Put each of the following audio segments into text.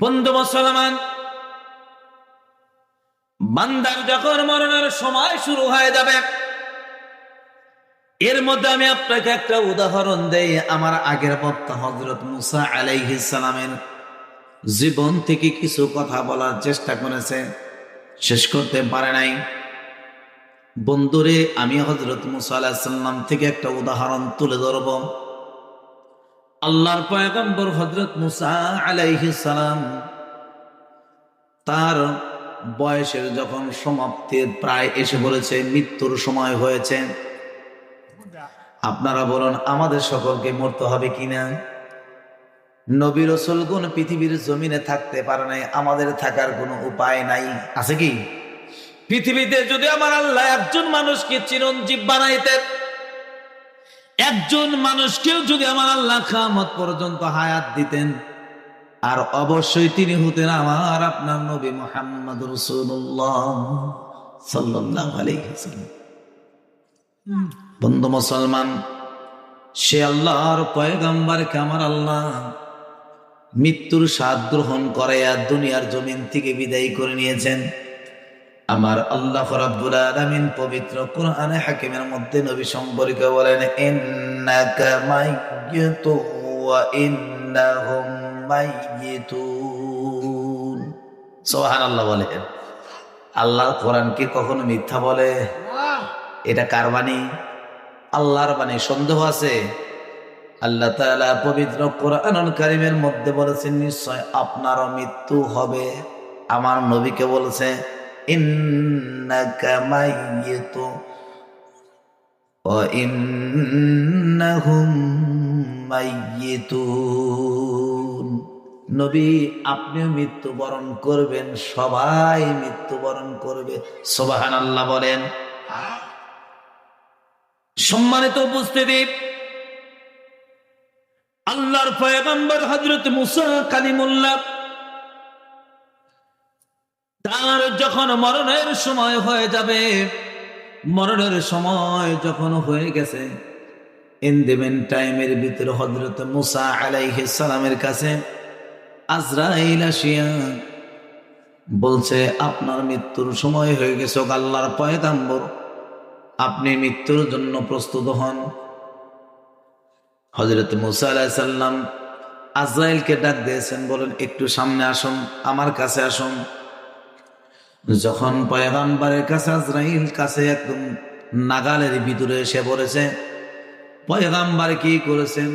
বন্ধু মুসলমান, বান্দার যখন মরণের সময় শুরু হয়ে যাবে, এর মধ্যে আমি আপনাকে একটা উদাহরণ দেই আমার আগের বক্তা হজরত মুসা সালামের। জীবন থেকে কিছু কথা বলার চেষ্টা করেছে, শেষ করতে পারে নাই। বন্ধুরে, আমি হজরত মুসা আলাহিসাল্লাম থেকে একটা উদাহরণ তুলে ধরব। আল্লাহর পয়গম্বর হজরত মুসা আলাইহিস সালাম তার বয়সের যখন সমাপ্তির প্রায় এসে বলেছে, মৃত্যুর সময় হয়েছে। আপনারা বলুন, আমাদের সকলকে মরতে হবে কিনা? নবী রসুল কোন পৃথিবীর জমিনে থাকতে পারে নাই, আমাদের থাকার কোনো উপায় নাই। আছে কি? পৃথিবীতে যদি আমার আল্লাহ একজন মানুষকে চিরঞ্জীব বানাইতেন একজন মানুষকেও যদি আমার আল্লাহ খামত পর্যন্ত হায়াত দিতেন, আর অবশ্যই তিনি হতেন আমার আপনার নবী মোহাম্মদ বন্ধু মুসলমান, সে আল্লাহর পয়গম্বরকে আমার আল্লাহ মৃত্যুর স্বাদ গ্রহণ করে আর দুনিয়ার জমিন থেকে বিদায় করে নিয়েছেন। আমার আল্লাহ রাব্বুল আলামিন পবিত্র কোরআনে হাকিমের মধ্যে নবী সম্পর্কে বলেন ইন্নাকা মাইয়িতু ওয়া ইন্নাহুম মাইয়িতুন। সুবহানাল্লাহ বলেন আল্লাহর কোরআন কি কখনো মিথ্যা বলে? এটা কার বাণী? আল্লাহর বাণী সন্দেহ আছে। আল্লাহ তাআলা পবিত্র কোরআনুল কারীমের মধ্যে বলেছেন নিশ্চয় আপনারও মৃত্যু হবে। আমার নবীকে বলেছে মাইয়িতু ওয়া ইন্নাহুম মাইয়িতুন নবী, আপনিও মৃত্যুবরণ করবেন, সবাই মৃত্যুবরণ করবে। সুবহানাল্লাহ বলেন। সম্মানিত উপস্থিতি, আল্লাহর পয়গম্বর হজরত মুসা কালিমুল্লাহ তার যখন মরণের সময় হয়ে যাবে, মরণের সময় যখন হয়ে গেছে ইন দেবেন টাইমের ভিতরে হজরত মুসা আলাইহিস সালামের কাছে আজরাইল আসিয়া বলছে, আপনার মৃত্যুর সময় হয়ে গেছে আল্লাহর পয়গাম্বর। আপনি মৃত্যুর জন্য প্রস্তুত হন। হজরত মুসা আলাইসাল্লাম আজরাইলকে ডাক দিয়েছেন, বলেন, একটু সামনে আসুন, আমার কাছে আসুন। যখন পয়গাম্বারের কাছে আজরাইল কাছে একদম নাগালের ভিতরে এসে পড়েছে পয়গাম্বার কি করেছেন?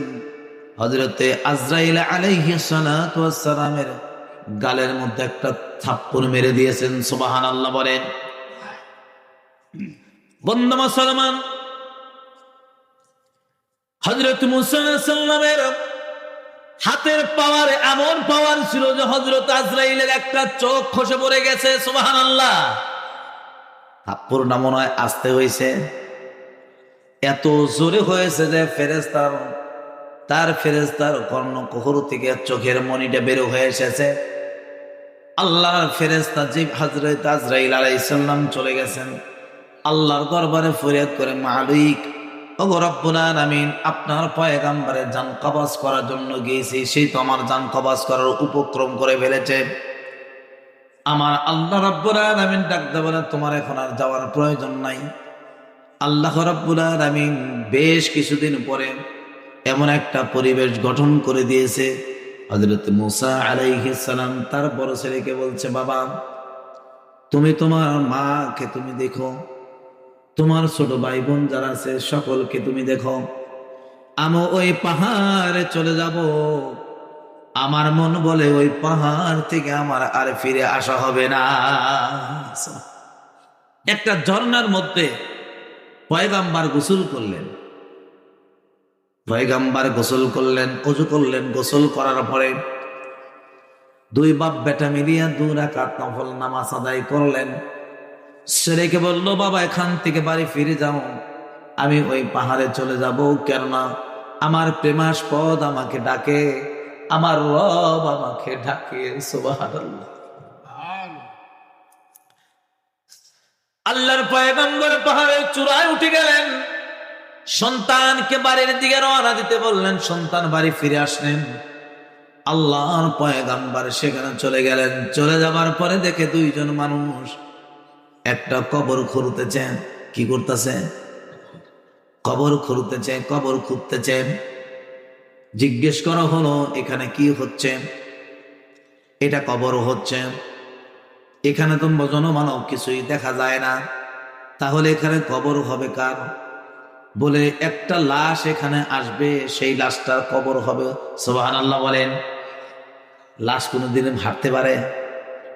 হজরতে আজরাইল আলাইহি সালামের গালের মধ্যে একটা থাপ্পড় মেরে দিয়েছেন সুবাহান আল্লাহ বলেন। বন্ধু মুসলমান হজরত মুসাল্লামের হাতের পাওয়ার এমন পাওয়ার ছিল যে হজরত আজরাইলের একটা চোখ খসে পড়ে গেছে সুবাহান আল্লাহ থাপ্পড় না মনে হয় আসতে হয়েছে। এত জোরে হয়েছে যে ফেরেস্তার তার ফেরেস্তার কর্ণ কখর থেকে চোখের মনিটা বেরো হয়ে এসেছে। আল্লাহর ফেরেস্তা যে হজরত আজরাইল আলাইসাল্লাম চলে গেছেন। আল্লাহর দরবারে ফরিয়াদ করে, মালিক আমিন আপনার পয়গাম্বারের যান কবাস করার জন্য গিয়েছি, সেই তো আমার যান কবাস করার উপক্রম করে ফেলেছে। আমার আল্লাহ রব্বুল আমিন ডাকতে বলে, তোমার এখন আর যাওয়ার প্রয়োজন নাই। আল্লাহ রব্বুল আমিন বেশ কিছুদিন পরে এমন একটা পরিবেশ গঠন করে দিয়েছে। হজরত মুসা আলাইহিস সালাম তার বড় ছেলেকে বলছে, বাবা, তুমি তোমার মাকে তুমি দেখো তোমার ছোট ভাই বোন যারা আছে, সকলকে তুমি দেখো। আমি ওই পাহাড়ে চলে যাব। আমার মন বলে ওই পাহাড় থেকে আমার আর ফিরে আসা হবে না। একটা ঝর্ণার মধ্যে পয়গাম্বার গোসল করলেন। পয়গাম্বার গোসল করলেন, অজু করলেন, গোসল করার পরে দুই বাপ বেটা মিলিয়া দু রাকাত নফল নামাজ আদায় করলেন। ছেলেকে বলল, বাবা, এখান থেকে বাড়ি ফিরে যাও। আমি ওই পাহাড়ে চলে যাব, কেননা আমার প্রেমাস্পদ আমাকে ডাকে। আমার রব আমাকে ডাকে আল্লাহর পয়গম্বর পাহাড়ের চূড়ায় উঠে গেলেন। সন্তানকে বাড়ির দিকে রওনা দিতে বললেন, সন্তান, বাড়ি ফিরে আসলেন। আল্লাহর পয়গাম্বার সেখানে চলে গেলেন। চলে যাবার পরে দেখে দুইজন মানুষ একটা কবর খুঁড়তেছে কি করতেছে কবর খুঁড়তেছে কবর খুঁড়তেছে জিজ্ঞেস করা হলো, এখানে কি হচ্ছে? এটা কবর হচ্ছে। এখানে তো জনমানব কিছুই দেখা যায় না। তাহলে এখানে কবর হবে কার? বলে, একটা লাশ এখানে আসবে, সেই লাশটার কবর হবে। সোবাহান আল্লাহ বলেন। লাশ কোনোদিন হাঁটতে পারে?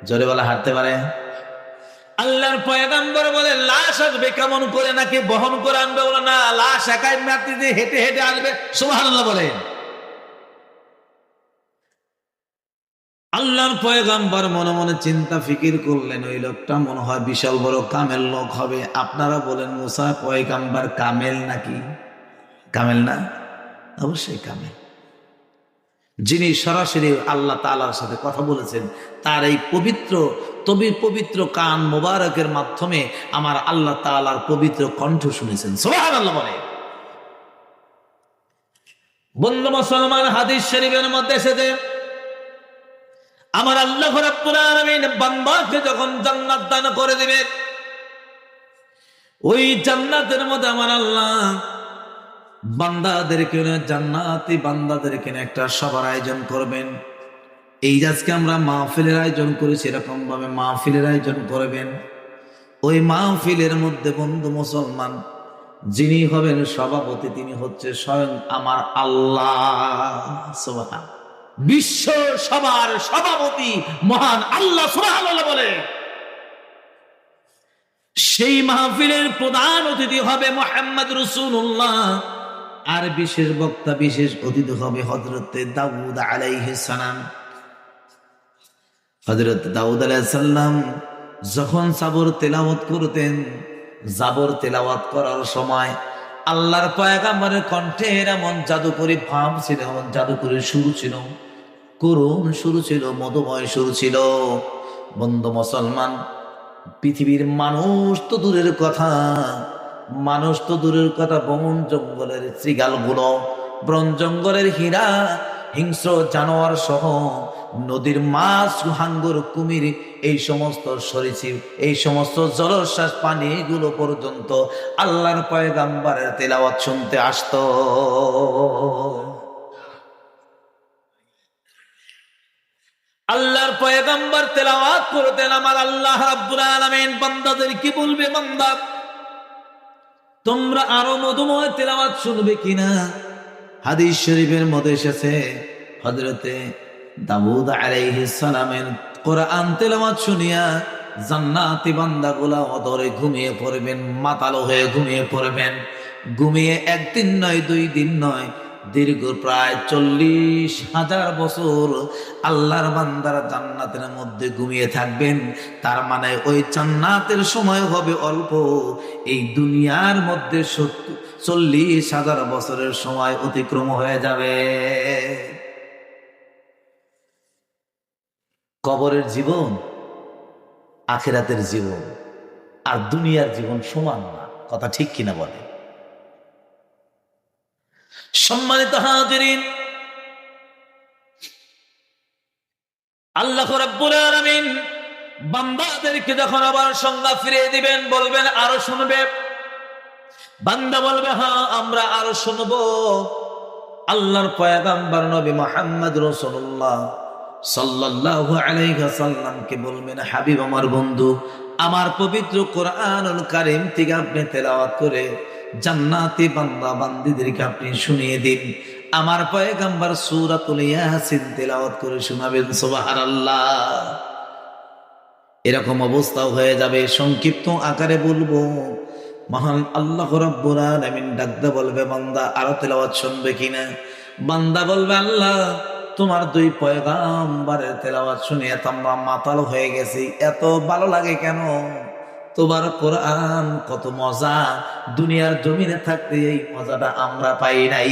জোরে বলা হাঁটতে পারে? আল্লাহর পয়গাম্বর বলে, লাশ আসবে কেমন করে নাকি বহন করে আনবে বলে না? লাশ একাই মাতৃতে হেঁটে হেঁটে আসবে সোহান আল্লাহ বলেন। আল্লাহর পয়গাম্বর মনে মনে চিন্তা ফিকির করলেন, ওই লোকটা মনে হয় বিশাল বড় কামেল লোক হবে। আপনারা বলেন, মুসা, পয়গাম্বার কামেল নাকি? কামেল না? অবশ্যই কামেল। যিনি সরাসরি আল্লাহ তালার সাথে কথা বলেছেন, তার এই পবিত্র তবে পবিত্র কান মোবারকের মাধ্যমে আমার আল্লাহ তালার পবিত্র কণ্ঠ শুনেছেন। সোহান আল্লাহ বলে। বন্ধু মুসলমান, হাদিস শরীফের মধ্যে এসেছে, আমার আল্লাহ রাব্বুল বান্দাকে যখন জান্নাত দান করে দিবে, ওই জান্নাতের মধ্যে আমার আল্লাহ বান্দাদের বান্দাদেরকে জান্নাতি বান্দাদেরকে একটা সবার আয়োজন করবেন। এই আজকে আমরা মাহফিলের আয়োজন করেছি এরকম ভাবে মাহফিলের আয়োজন করবেন। ওই মাহফিলের মধ্যে বন্ধু মুসলমান, যিনি হবেন সভাপতি, তিনি হচ্ছে স্বয়ং আমার আল্লাহ। বিশ্ব সবার সভাপতি, মহান আল্লাহ বলে। সেই মাহফিলের প্রধান অতিথি হবে মোহাম্মদ রসুল্লাহ আর বিশেষ বক্তা, বিশেষ অতিথি হবে হজরতে দাউদ আলাইহিসালাম হজরত দাউদ আলাইসাল্লাম যখন সাবর তেলাওয়াত করতেন, জাবর তেলাওয়াত করার সময় আল্লাহর পয়গাম্বরের কণ্ঠে এমন জাদুকরি ভাব ছিল, এমন জাদুকরি শুরু ছিল, করুণ শুরু ছিল, মধুময় শুরু ছিল। বন্ধু মুসলমান, পৃথিবীর মানুষ তো দূরের কথা, মানুষ তো দূরের কথা, বন জঙ্গলের শ্রীগালগুলো বন জঙ্গলের হীরা হিংস্র জানোয়ার সহ নদীর মাছ হাঙ্গর কুমির, এই সমস্ত সরিষিপ এই সমস্ত জলশ্বাস পানিগুলো পর্যন্ত আল্লাহর পয়গাম্বারের তেলাওয়াত শুনতে আসতো। আল্লাহর পয়গাম্বার তেলাওয়াত করতেন আমার আল্লাহ রাব্বুল আলামিন। বান্দাদের কি বলবে বান্দা? তোমরা আরও মধুময় তেলাওয়াত শুনবে কিনা? হাদিস শরীফের মধ্যে এসেছে দাউদ আলাইহিস সালামের কোরআন তেলাওয়াত শুনিয়া জান্নাতি বান্দাগুলা অদরে ঘুমিয়ে পড়বেন, মাতালো হয়ে ঘুমিয়ে পড়বেন। ঘুমিয়ে একদিন নয়, দুই দিন নয়, দীর্ঘ প্রায় চল্লিশ হাজার বছর আল্লাহর বান্দারা জান্নাতের মধ্যে ঘুমিয়ে থাকবেন। তার মানে ওই জান্নাতের সময় হবে অল্প, এই দুনিয়ার মধ্যে চল্লিশ হাজার বছরের সময় অতিক্রম হয়ে যাবে। কবরের জীবন, আখেরাতের জীবন আর দুনিয়ার জীবন সমান না। কথা ঠিক কিনা বলে? সম্মানিত হাজিরিন, আল্লাহ রাব্বুল আলামিন বান্দাদেরকে যখন আবার সংজ্ঞা ফিরিয়ে দিবেন, বলবেন, আরও শুনবে। বান্দা বলবে হ্যাঁ আমরা আরও শুনব। আল্লাহর পয়গাম্বর নবী মুহাম্মদ রাসূলুল্লাহ সাল্লাল্লাহু আলাইহি সাল্লামকে বলবেন, হাবিব আমার বন্ধু, আমার পবিত্র কোরআনুল কারীম থেকে আপনি তেলাওয়াত করে জান্নাতি বান্দা বান্দিদেরকে আপনি শুনিয়ে দিন। আমার পয়গাম্বার সূরাতুল ইয়াসিন তেলাওয়াত করে শোনাবেন, সুবহানাল্লাহ। এরকম অবস্থাও হয়ে যাবে, সংক্ষিপ্ত আকারে বলব। মহান আল্লাহ ডাকদা বলবে, বান্দা, আরও তেলাওয়াত শুনবে কিনা? বান্দা বলবে, আল্লাহ, তোমার দুই পয়গাম্বারের তেলাওয়াত শুনে এত আমরা মাতাল হয়ে গেছি, এত ভালো লাগে কেন? তোমার কোরআন কত মজা, দুনিয়ার জমিনে থাকতে এই মজাটা আমরা পাই নাই।